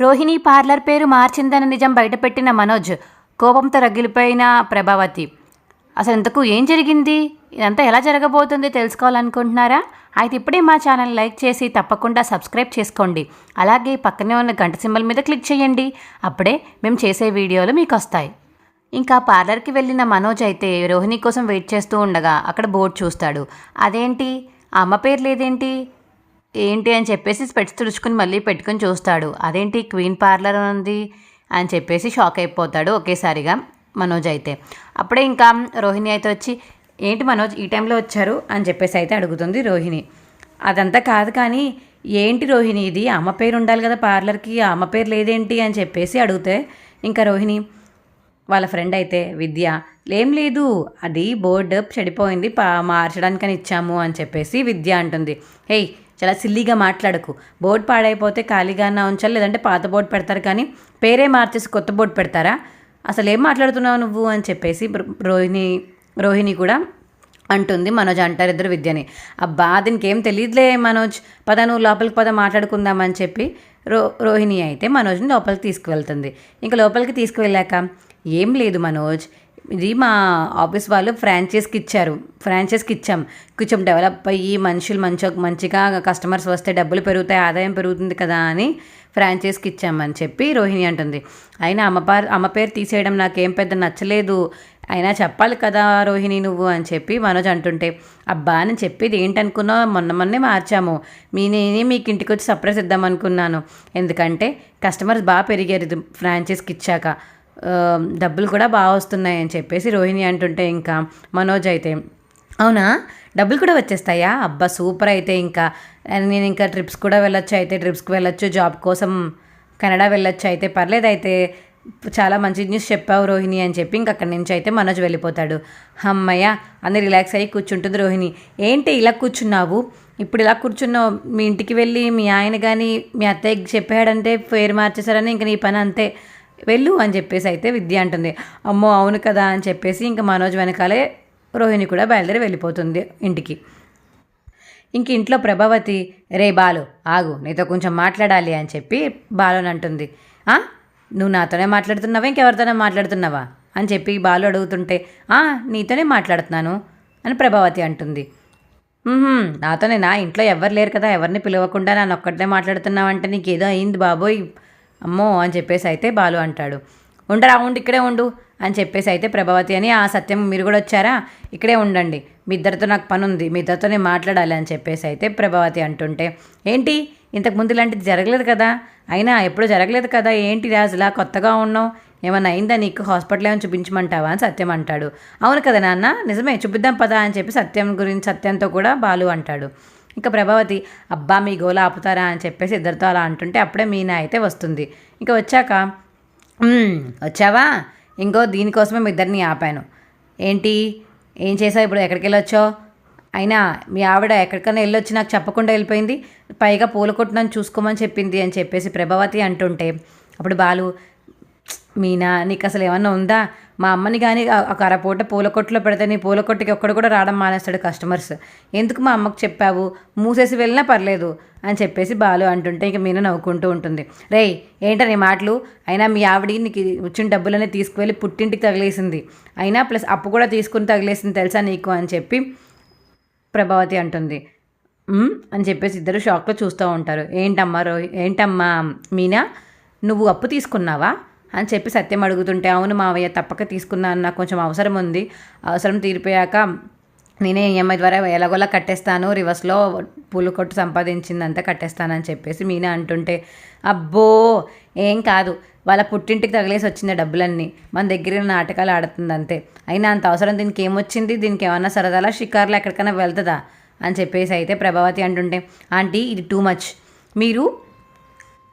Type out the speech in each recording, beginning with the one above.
Rohini parlour పేరు మార్చిందన్న నిజం బయటపెట్టిన మనోజ్ కోపంతో రగిలిపోయిన ప్రభావతి. అసలు ఇంతకు ఏం జరిగింది? ఇదంతా ఎలా జరగబోతుంది తెలుసుకోవాలనుకుంటున్నారా? అయితే ఇప్పుడే మా ఛానల్ లైక్ చేసి తప్పకుండా సబ్స్క్రైబ్ చేసుకోండి. అలాగే పక్కనే ఉన్న గంట సింబల్ మీద క్లిక్ చేయండి. అప్పుడే మేము చేసే వీడియోలు మీకు వస్తాయి. ఇంకా పార్లర్కి వెళ్ళిన మనోజ్ అయితే రోహిణి కోసం వెయిట్ చేస్తూ ఉండగా అక్కడ బోర్డు చూస్తాడు. అదేంటి? అమ్మ పేరు లేదేంటి? ఏంటి అని చెప్పేసి స్పెట్స్ తుడుచుకుని మళ్ళీ పెట్టుకుని చూస్తాడు. అదేంటి క్వీన్ పార్లర్ ఉంది అని చెప్పేసి షాక్ అయిపోతాడు ఒకేసారిగా మనోజ్ అయితే. అప్పుడే ఇంకా రోహిణి అయితే వచ్చి ఏంటి మనోజ్ ఈ టైంలో వచ్చారు? అని చెప్పేసి అయితే అడుగుతుంది రోహిణి. అదంతా కాదు కానీ ఏంటి రోహిణి ఇది? అమ్మ పేరు ఉండాలి కదా పార్లర్కి అమ్మ పేరు లేదేంటి? అని చెప్పేసి అడిగితే ఇంకా రోహిణి వాళ్ళ ఫ్రెండ్ అయితే విద్య. ఏం లేదు అది బోర్డు చెడిపోయింది పా మార్చడానికని ఇచ్చాము అని చెప్పేసి విద్య అంటుంది. హేయ్ చాలా సిల్లీగా మాట్లాడకు. బోర్డు పాడైపోతే ఖాళీగానే ఉంచాలి లేదంటే పాత బోర్డు పెడతారు కానీ పేరే మార్చేసి కొత్త బోర్డు పెడతారా? అసలు ఏం మాట్లాడుతున్నావు నువ్వు? అని చెప్పేసి రోహిణి రోహిణి కూడా అంటుంది. మనోజ్ అంటారు ఇద్దరు విద్యని. అబ్బా దీనికి ఏం తెలియదులే మనోజ్. పద నువ్వు లోపలికి పద మాట్లాడుకుందామని చెప్పి రో రోహిణి అయితే మనోజ్ని లోపలికి తీసుకువెళ్తుంది. ఇంకా లోపలికి తీసుకువెళ్ళాక ఏం లేదు మనోజ్. ఇది మా ఆఫీస్ వాళ్ళు ఫ్రాంచైజ్కి ఇచ్చారు. ఫ్రాంచైజ్కి ఇచ్చాం. కొంచెం డెవలప్ అయ్యి మనుషులు మంచి మంచిగా కస్టమర్స్ వస్తే డబ్బులు పెరుగుతాయి ఆదాయం పెరుగుతుంది కదా అని ఫ్రాంచైజ్కి ఇచ్చామని చెప్పి రోహిణి అంటుంది. అయినా అమ్మ పేరు అమ్మ పేరు తీసేయడం నాకేం పెద్ద నచ్చలేదు. అయినా చెప్పాలి కదా రోహిణి నువ్వు అని చెప్పి మనోజ్ అంటుంటే అబ్బా అని చెప్పేది ఏంటనుకున్నా మొన్న మొన్నే మార్చాము. మీ నేనే మీకు ఇంటికి వచ్చి సర్ప్రైజ్ ఇద్దామనుకున్నాను ఎందుకంటే కస్టమర్స్ బాగా పెరిగారు ఇది ఫ్రాంచైజ్కి ఇచ్చాక. డబ్బులు కూడా బాగా వస్తున్నాయి అని చెప్పేసి రోహిణి అంటుంటే ఇంకా మనోజ్ అయితే అవునా? డబ్బులు కూడా వచ్చేస్తాయా? అబ్బా సూపర్ అయితే ఇంకా. నేను ఇంకా ట్రిప్స్ కూడా వెళ్ళొచ్చు అయితే ట్రిప్స్కి వెళ్ళొచ్చు జాబ్ కోసం కెనడా వెళ్ళొచ్చు అయితే పర్లేదు అయితే. చాలా మంచి న్యూస్ చెప్పావు రోహిణి అని చెప్పి ఇంక అక్కడి నుంచి అయితే మనోజ్ వెళ్ళిపోతాడు. అమ్మయ్య! అని రిలాక్స్ అయ్యి కూర్చుంటుంది రోహిణి. ఏంటి ఇలా కూర్చున్నావు? ఇప్పుడు ఇలా కూర్చున్నావు? మీ ఇంటికి వెళ్ళి మీ ఆయన కానీ మీ అత్తయ్యకి చెప్పాడంటే పేరు మార్చేశారని ఇంక నీ పని అంతే. వెళ్ళు అని చెప్పేసి అయితే విద్య అంటుంది. అమ్మో అవును కదా అని చెప్పేసి ఇంకా మనోజ్ వెనకాలే రోహిణి కూడా బయలుదేరి వెళ్ళిపోతుంది ఇంటికి. ఇంక ఇంట్లో ప్రభావతి రే బాలు ఆగు నీతో కొంచెం మాట్లాడాలి అని చెప్పి బాలుని అంటుంది. నువ్వు నాతోనే మాట్లాడుతున్నావా? ఇంకెవరితోనే మాట్లాడుతున్నావా? అని చెప్పి బాలు అడుగుతుంటే నీతోనే మాట్లాడుతున్నాను అని ప్రభావతి అంటుంది. నాతోనే నా ఇంట్లో ఎవరు లేరు కదా ఎవరిని పిలవకుండా నన్ను ఒక్కటే మాట్లాడుతున్నావంటే నీకేదో అయింది బాబోయ్. అమ్మో అని చెప్పేసి అయితే బాలు అంటాడు. ఉండరా ఉండి ఇక్కడే ఉండు అని చెప్పేసి అయితే ప్రభావతి అని ఆ సత్యం మీరు కూడా వచ్చారా? ఇక్కడే ఉండండి. మీ ఇద్దరితో నాకు పని ఉంది మీ ఇద్దరితోనే మాట్లాడాలి అని చెప్పేసి అయితే ప్రభావతి అంటుంటే ఏంటి? ఇంతకు ముందు ఇలాంటిది జరగలేదు కదా? అయినా ఎప్పుడు జరగలేదు కదా? ఏంటి రాజులా కొత్తగా ఉన్నావు? ఏమన్నా అయిందా నీకు? హాస్పిటల్ ఏమైనా చూపించమంటావా? అని సత్యం అంటాడు. అవును కదా నాన్న నిజమే చూపిద్దాం పదా అని చెప్పి సత్యం గురించి సత్యంతో కూడా బాలు అంటాడు. ఇంకా ప్రభావతి అబ్బా మీ గోల ఆపుతారా? అని చెప్పేసి ఇద్దరితో అలా అంటుంటే అప్పుడే మీనా అయితే వస్తుంది. ఇంకా వచ్చాక వచ్చావా? ఇంకో దీనికోసమే మీ ఇద్దరిని ఆపాను. ఏంటి? ఏం చేసావు? ఇప్పుడు ఎక్కడికి వెళ్ళొచ్చో అయినా మీ ఆవిడ ఎక్కడికైనా వెళ్ళొచ్చి నాకు చెప్పకుండా వెళ్ళిపోయింది. పైగా పూల కొట్టునని చూసుకోమని చెప్పింది అని చెప్పేసి ప్రభావతి అంటుంటే అప్పుడు బాలు మీనా నీకు అసలు ఏమన్నా ఉందా? మా అమ్మని కానీ ఒక అరపూట పూల కొట్టులో పెడితే నీ పూల కొట్టుకి ఒక్కడు కూడా రావడం మానేస్తాడు కస్టమర్స్ ఎందుకు మా అమ్మకు చెప్పావు? మూసేసి వెళ్ళినా పర్లేదు అని చెప్పేసి బాలు అంటుంటే ఇక మీన నవ్వుకుంటూ ఉంటుంది. రేయ్ ఏంటని మాటలు? అయినా మీ ఆవిడ నీకు వచ్చిన డబ్బులనే తీసుకువెళ్ళి పుట్టింటికి తగిలేసింది. అయినా ప్లస్ అప్పు కూడా తీసుకుని తగిలేసింది తెలుసా నీకు అని చెప్పి ప్రభావతి అంటుంది. అని చెప్పేసి ఇద్దరు షాక్లో చూస్తూ ఉంటారు. ఏంటమ్మా రో ఏంటమ్మా మీనా? నువ్వు అప్పు తీసుకున్నావా? అని చెప్పి సత్యం అడుగుతుంటే అవును మావయ్య తప్పక తీసుకున్నాను నాకు కొంచెం అవసరం ఉంది. అవసరం తీరిపోయాక నేనే ఈఎంఐ ద్వారా ఎలాగోలా కట్టేస్తాను. రివర్స్లో పూలు కొట్టు సంపాదించిందంతా కట్టేస్తానని చెప్పేసి మీనా అంటుంటే అబ్బో ఏం కాదు. వాళ్ళ పుట్టింటికి తగిలేసి వచ్చింది డబ్బులన్నీ మన దగ్గర నాటకాలు ఆడుతుంది అంతే. అయినా అంత అవసరం దీనికి ఏమొచ్చింది? దీనికి ఏమన్నా సరదాలా షికార్లు ఎక్కడికైనా వెళ్తుందా? అని చెప్పేసి అయితే ప్రభావతి అంటుంటే ఆంటీ ఇది టూ మచ్ మీరు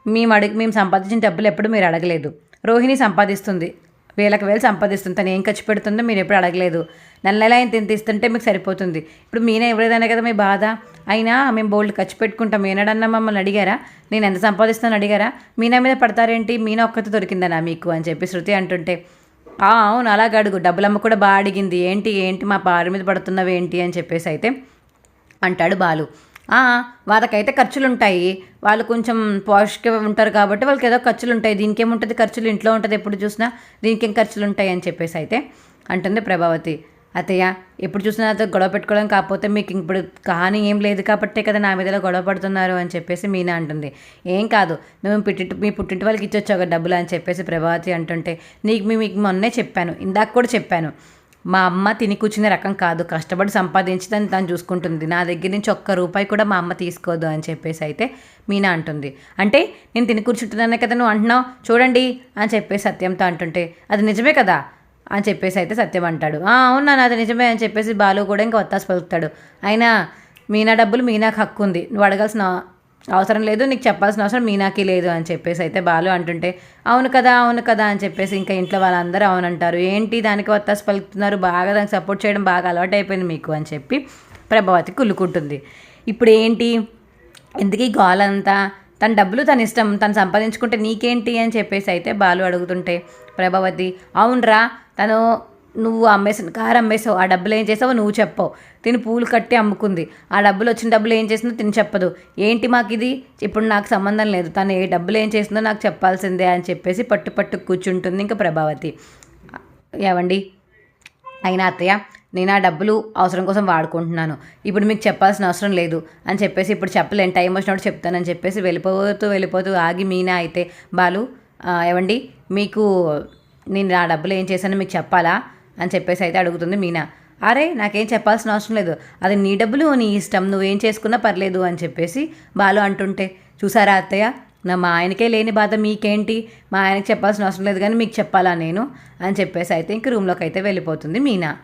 మేము అడిగి మేము సంపాదించిన డబ్బులు ఎప్పుడు మీరు అడగలేదు. రోహిణి సంపాదిస్తుంది. వేలకు వేలు సంపాదిస్తుంది. తను ఏం ఖర్చు పెడుతుందో మీరు ఎప్పుడు అడగలేదు. నెల నెల ఆయన తిని తీస్తుంటే మీకు సరిపోతుంది. ఇప్పుడు మీనే ఇవ్వలేదనే కదా మీ బాధ? అయినా మేము బోల్డ్ ఖర్చు పెట్టుకుంటాం. ఏనాడన్నా మమ్మల్ని అడిగారా? నేను ఎంత సంపాదిస్తాను అడిగారా? మీనా మీద పడతారేంటి? మీనా ఒక్కత దొరికిందనా మీకు? అని చెప్పి శృతి అంటుంటే అవును అలాగ అడుగు. డబ్బులమ్మ కూడా బాగా అడిగింది. ఏంటి ఏంటి? మా పారు మీద పడుతున్నవి ఏంటి అని చెప్పేసి అయితే అంటాడు బాలు. వాళ్ళకైతే ఖర్చులు ఉంటాయి వాళ్ళు కొంచెం పాష్గా ఉంటారు కాబట్టి వాళ్ళకి ఏదో ఖర్చులు ఉంటాయి దీనికి ఏముంటుంది ఖర్చులు? ఇంట్లో ఉంటుంది. ఎప్పుడు చూసినా దీనికి ఏం ఖర్చులు ఉంటాయి అని చెప్పేసి అయితే అంటుంది ప్రభావతి. అత్తయ్య ఎప్పుడు చూసినా నాతో గొడవ పెట్టుకోవడం కాకపోతే మీకు ఇప్పుడు కహాని ఏం లేదు కాబట్టే కదా నా మీద గొడవ పడుతున్నారు అని చెప్పేసి మీనా అంటుంది. ఏం కాదు. నువ్వు పుట్టింటి మీ పుట్టింటి వాళ్ళకి ఇచ్చొచ్చావు ఒక డబ్బులు అని చెప్పేసి ప్రభావతి అంటుంటే నీకు మీ మీకు మొన్నే చెప్పాను. ఇందాక కూడా చెప్పాను. మా అమ్మ తిని కూర్చునే రకం కాదు. కష్టపడి సంపాదించి దాన్ని తను చూసుకుంటుంది. నా దగ్గర నుంచి ఒక్క రూపాయి కూడా మా అమ్మ తీసుకోదు అని చెప్పేసి అయితే మీనా అంటుంది. అంటే నేను తిని కూర్చుంటున్నానే కదా నువ్వు అంటున్నావు? చూడండి అని చెప్పేసి సత్యంతో అంటుంటే అది నిజమే కదా? అని చెప్పేసి అయితే సత్యం అంటాడు. "ఆ, అవును అది నిజమే అని చెప్పేసి బాలు కూడా ఇంకా వత్తాసు పలుకుతాడు. అయినా మీనా డబ్బులు మీనాకు హక్కు ఉంది. నువ్వు అడగాల్సిన అవసరం లేదు నీకు చెప్పాల్సిన అవసరం మీనాకి లేదు అని చెప్పేసి అయితే బాలు అంటుంటే అవును కదా అవును కదా అని చెప్పేసి ఇంకా ఇంట్లో వాళ్ళందరూ అవునంటారు ఏంటి దానికి వత్తాసు పలుకుతున్నారు? బాగా దానికి సపోర్ట్ చేయడం బాగా అలవాటు అయిపోయింది మీకు అని చెప్పి ప్రభావతి కులుకుంటుంది ఇప్పుడు ఏంటి? ఎందుకు ఈ గోలంతా? తన డబ్బులు తన ఇష్టం తను సంపాదించుకుంటే నీకేంటి అని చెప్పేసి అయితే బాలు అడుగుతుంటే ప్రభావతి అవునరా తను నువ్వు అమ్మేసావు కారు అమ్మేసావు ఆ డబ్బులు ఏం చేసావో నువ్వు చెప్పవు. తిని పూలు కట్టి అమ్ముకుంది. ఆ డబ్బులు వచ్చిన డబ్బులు ఏం చేసిందో తిని చెప్పదు. ఏంటి మాకు ఇది ఇప్పుడు నాకు సంబంధం లేదు. తను ఏ డబ్బులు ఏం చేసిందో నాకు చెప్పాల్సిందే అని చెప్పేసి పట్టు పట్టు కూర్చుంటుంది ఇంకా ప్రభావతి. ఏవండి? అయినా అత్తయ్య నేను ఆ డబ్బులు అవసరం కోసం వాడుకుంటున్నాను. ఇప్పుడు మీకు చెప్పాల్సిన అవసరం లేదు అని చెప్పేసి ఇప్పుడు చెప్పలేను. టైం వచ్చినప్పుడు చెప్తానని చెప్పేసి వెళ్ళిపోతూ వెళ్ళిపోతూ ఆగి మీనా అయితే బాలు ఏవండి? మీకు నేను ఆ డబ్బులు ఏం చేశానో మీకు చెప్పాలా? అని చెప్పేసి అయితే అడుగుతుంది మీనా. అరే నాకేం చెప్పాల్సిన అవసరం లేదు. అది నీ డబ్బులు నీ ఇష్టం. నువ్వేం చేసుకున్నా పర్లేదు అని చెప్పేసి బాలు అంటుంటే చూసారా అత్తయ్య? నా మా ఆయనకే లేని బాధ మీకేంటి? మా ఆయనకి చెప్పాల్సిన అవసరం లేదు కానీ మీకు చెప్పాలా నేను? అని చెప్పేసి అయితే ఇంక రూమ్లోకి అయితే వెళ్ళిపోతుంది మీనా.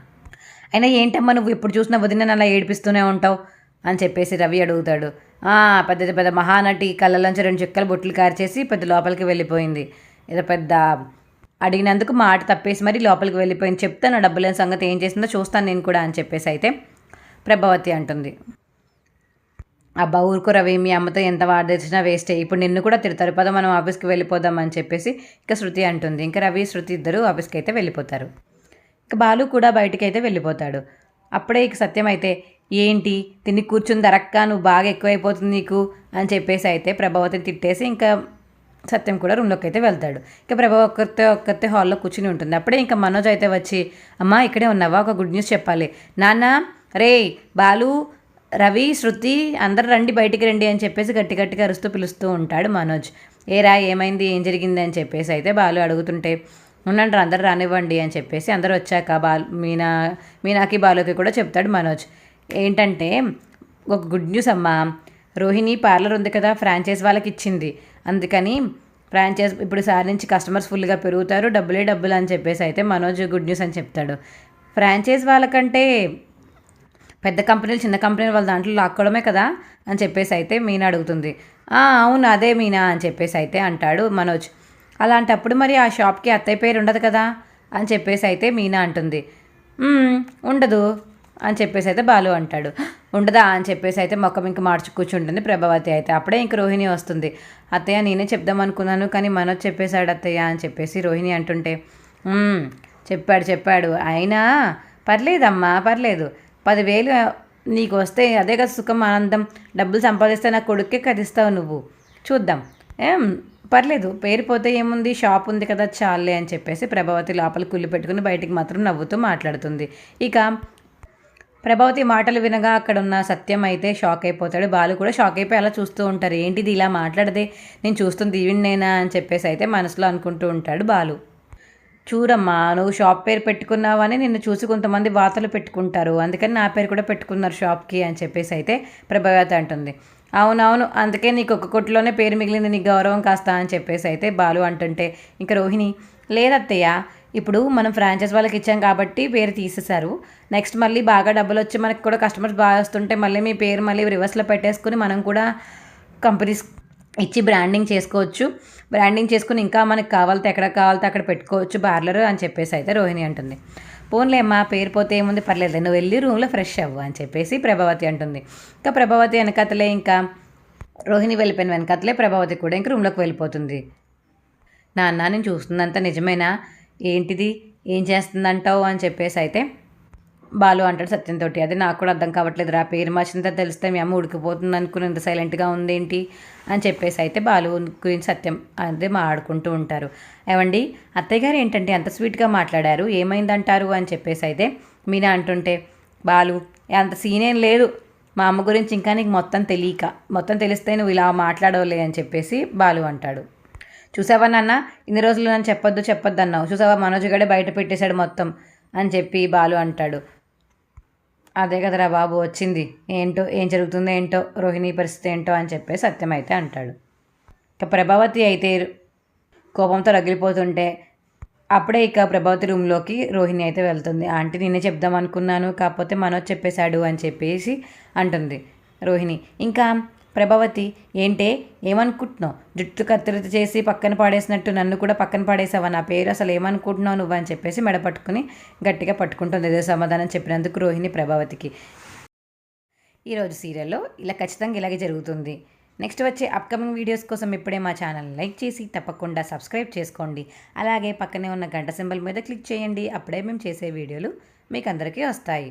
అయినా ఏంటమ్మా నువ్వు ఎప్పుడు చూసినా వదిన అలా ఏడిపిస్తూనే ఉంటావు? అని చెప్పేసి రవి అడుగుతాడు. పెద్ద పెద్ద మహానటి కళ్ళలోంచి రెండు చుక్కలు బొట్లు కారిచేసి పెద్ద లోపలికి వెళ్ళిపోయింది. ఏదో పెద్ద అడిగినందుకు మాట తప్పేసి మరి లోపలికి వెళ్ళిపోయింది. చెప్తాను డబ్బులేని సంగతి ఏం చేసిందో చూస్తాను నేను కూడా అని చెప్పేసి అయితే ప్రభావతి అంటుంది. అబ్బా ఊరుకు రవి మీ అమ్మతో ఎంత వాడేసినా వేస్టే. ఇప్పుడు నిన్ను కూడా తిడతారు. పద మనం ఆఫీస్కి వెళ్ళిపోదాం అని చెప్పేసి ఇక శృతి అంటుంది. ఇంకా రవి శృతి ఇద్దరు ఆఫీస్కి అయితే వెళ్ళిపోతారు. ఇక బాలు కూడా బయటికి అయితే వెళ్ళిపోతాడు. అప్పుడే ఇక సత్యం అయితే ఏంటి? తిని కూర్చుని దరక్క నువ్వు బాగా ఎక్కువైపోతుంది నీకు? అని చెప్పేసి అయితే ప్రభావతిని తిట్టేసి ఇంకా సత్యం కూడా రూమ్లోకి అయితే వెళ్తాడు. ఇక ప్రభావ ఒక్కరితే ఒక్కరితే హాల్లో కూర్చుని ఉంటుంది. అప్పుడే ఇంకా మనోజ్ అయితే వచ్చి అమ్మా ఇక్కడే ఉన్నావా? ఒక గుడ్ న్యూస్ చెప్పాలి. నాన్న రే బాలు రవి శృతి అందరు రండి బయటికి రండి అని చెప్పేసి గట్టి గట్టిగా అరుస్తూ పిలుస్తూ ఉంటాడు మనోజ్. ఏరా ఏమైంది? ఏం జరిగింది? అని చెప్పేసి అయితే బాలు అడుగుతుంటే ఉండండి అందరు రానివ్వండి అని చెప్పేసి అందరు వచ్చాక బాల్ మీనా మీనాకి బాలుకి కూడా చెప్తాడు మనోజ్. ఏంటంటే ఒక గుడ్ న్యూస్ అమ్మా రోహిణి పార్లర్ ఉంది కదా ఫ్రాంచైజ్ వాళ్ళకి ఇచ్చింది అందుకని ఫ్రాంచైజ్ ఇప్పుడు సార్ నుంచి కస్టమర్స్ ఫుల్గా పెరుగుతారు డబ్బులే డబ్బులు అని చెప్పేసి అయితే మనోజ్ గుడ్ న్యూస్ అని చెప్తాడు. ఫ్రాంచైజ్ వాళ్ళకంటే పెద్ద కంపెనీలు చిన్న కంపెనీలు వాళ్ళ దాంట్లో లాక్కోవడమే కదా అని చెప్పేసి అయితే మీనా అడుగుతుంది. అవును అదే మీనా అని చెప్పేసి అయితే అంటాడు మనోజ్. అలాంటప్పుడు మరి ఆ షాప్కి అత్తయ్య పేరు ఉండదు కదా అని చెప్పేసి అయితే మీనా అంటుంది. ఉండదు అని చెప్పేసి అయితే బాలు అంటాడు. ఉండదా అని చెప్పేసి అయితే మొక్క ఇంక మార్చి కూర్చుంటుంది ప్రభావతి అయితే. అప్పుడే ఇంక రోహిణి వస్తుంది. అత్తయ్య నేనే చెప్దాం అనుకున్నాను కానీ మనోజ్ చెప్పేశాడు అత్తయ్య అని చెప్పేసి రోహిణి అంటుంటే చెప్పాడు చెప్పాడు. అయినా పర్లేదమ్మా పర్లేదు. పదివేలు నీకు వస్తే అదే కదా సుఖం ఆనందం. డబ్బులు సంపాదిస్తే నా కొడుక్కే కదిస్తావు నువ్వు. చూద్దాం. ఏం పర్లేదు. పేరు పోతే ఏముంది? షాప్ ఉంది కదా చాలే అని చెప్పేసి ప్రభావతి లోపల కుళ్ళు పెట్టుకుని బయటికి మాత్రం నవ్వుతూ మాట్లాడుతుంది. ఇక ప్రభావతి మాటలు వినగా అక్కడ ఉన్న సత్యం అయితే షాక్ అయిపోతాడు. బాలు కూడా షాక్ అయిపోయి అలా చూస్తూ ఉంటారు. ఏంటిది ఇలా మాట్లాడదే? నేను చూస్తుంది దీవినేనా అని చెప్పేసి అయితే మనసులో అనుకుంటూ ఉంటాడు బాలు. చూడమ్మా నువ్వు షాప్ పేరు పెట్టుకున్నావని నిన్ను చూసి కొంతమంది వార్తలు పెట్టుకుంటారు. అందుకని నా పేరు కూడా పెట్టుకున్నారు షాప్కి అని చెప్పేసి అయితే ప్రభావతి అంటుంది. అవునవును అందుకే నీకు ఒక్క కొట్టులోనే పేరు మిగిలింది. నీ గౌరవం కాస్త అని చెప్పేసి అయితే బాలు అంటుంటే ఇంకా రోహిణి లేదత్తయ్య ఇప్పుడు మనం ఫ్రాంచైజ్ వాళ్ళకి ఇచ్చాం కాబట్టి పేరు తీసేశారు. నెక్స్ట్ మళ్ళీ బాగా డబ్బులు వచ్చి మనకి కూడా కస్టమర్స్ బాగా వస్తుంటే మళ్ళీ మీ పేరు మళ్ళీ రివర్స్లో పెట్టేసుకుని మనం కూడా కంపెనీస్ ఇచ్చి బ్రాండింగ్ చేసుకోవచ్చు. బ్రాండింగ్ చేసుకుని ఇంకా మనకి కావాలితే ఎక్కడ కావాలితే అక్కడ పెట్టుకోవచ్చు పార్లర్ అని చెప్పేసి అయితే రోహిణి అంటుంది. పోన్లే మా పేరు పోతే ఏముంది? పర్లేదు నువ్వు వెళ్ళి రూమ్లో ఫ్రెష్ అవ్వు అని చెప్పేసి ప్రభావతి అంటుంది. ఇంకా ప్రభావతి వెనకతలే ఇంకా రోహిణి వెళ్ళిపోయిన వెనకతలే ప్రభావతి కూడా ఇంకా రూమ్లోకి వెళ్ళిపోతుంది. నాన్న నేను చూస్తుందంతా నిజమేనా? ఏంటిది? ఏం చేస్తుందంటావు? అని చెప్పేసి అయితే బాలు అంటాడు సత్యంతో అది నాకు కూడా అర్థం కావట్లేదు రా పేరు మార్చిందా తెలిస్తే మీ అమ్మ ఉడికిపోతుంది అనుకుని ఇంత సైలెంట్గా ఉందేంటి? అని చెప్పేసి అయితే బాలు గురించి సత్యం అదే మాట్లాడుకుంటూ ఉంటారు. ఏమండి అత్తయ్య గారు ఏంటంటే అంత స్వీట్గా మాట్లాడారు? ఏమైందంటారు? అని చెప్పేసి అయితే మీనా అంటుంటే బాలు అంత సీన్ ఏం లేదు. మా అమ్మ గురించి ఇంకా నీకు మొత్తం తెలియక మొత్తం తెలిస్తే నువ్వు ఇలా మాట్లాడవలే అని చెప్పేసి బాలు అంటాడు. చూసావా నాన్న? ఇన్ని రోజులు నన్ను చెప్పొద్దు చెప్పొద్దు అన్నావు. చూసావా? మనోజ్ గడే బయట పెట్టేశాడు మొత్తం అని చెప్పి బాలు అంటాడు. అదే కదరా బాబు వచ్చింది. ఏంటో ఏం జరుగుతుందో ఏంటో రోహిణి పరిస్థితి ఏంటో అని చెప్పి సత్యం అయితే అంటాడు. ఇక ప్రభావతి అయితే కోపంతో రగిలిపోతుంటే అప్పుడే ఇక ప్రభావతి రూమ్లోకి రోహిణి అయితే వెళ్తుంది. ఆంటీ నేనే చెప్దాం అనుకున్నాను కాకపోతే మనోజ్ చెప్పేశాడు అని చెప్పేసి అంటుంది రోహిణి. ఇంకా ప్రభావతి ఏంటే? ఏమనుకుంటున్నావు? జుట్టు కత్తిరిత చేసి పక్కన పాడేసినట్టు నన్ను కూడా పక్కన పాడేసావా? నా పేరు అసలు ఏమనుకుంటున్నావు నువ్వు అని చెప్పేసి మెడ పట్టుకుని గట్టిగా పట్టుకుంటుంది ఏదో సమాధానం చెప్పినందుకు రోహిణి ప్రభావతికి. ఈరోజు సీరియల్లో ఇలా ఖచ్చితంగా ఇలాగే జరుగుతుంది. నెక్స్ట్ వచ్చే అప్కమింగ్ వీడియోస్ కోసం ఇప్పుడే మా ఛానల్ లైక్ చేసి తప్పకుండా సబ్స్క్రైబ్ చేసుకోండి. అలాగే పక్కనే ఉన్న గంట సింబల్ మీద క్లిక్ చేయండి. అప్పుడే మేము చేసే వీడియోలు మీకు అందరికీ వస్తాయి.